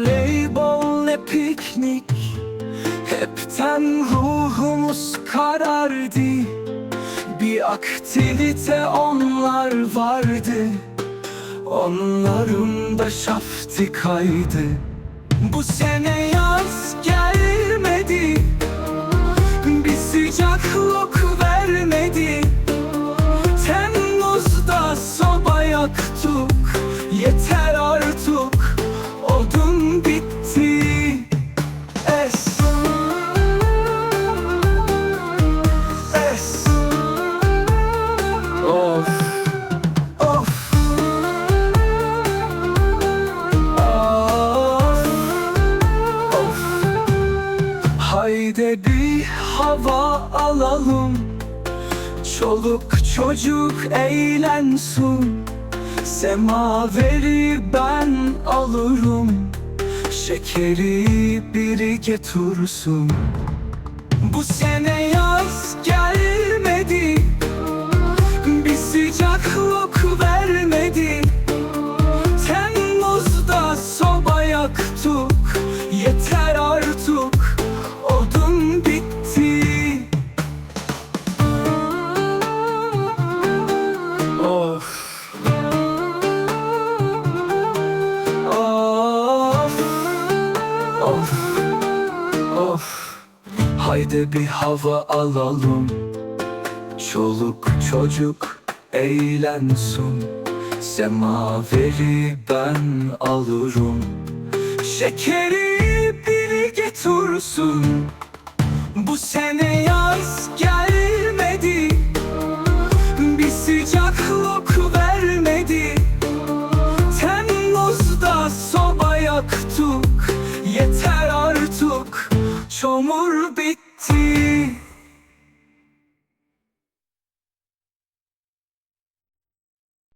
voleybol ne piknik? Hepten ruhumuz karardı. Bir aktivite onlar vardı. Onların da şafti kaydı. Bu sene yaz gelmedi. Bir sıcaklık vermedi. Temmuzda soba yaktık. Yeter artık. Haydi bir hava alalım. Çoluk çocuk eğlensin. Semaveri ben alırım. Şekeri biri getirsin Bu sene yaz Of Of. Haydi bir hava alalım. Çoluk çocuk eğlensin. Semaveri ben alırım. Şekeri biri getirsin. Bu gelmedi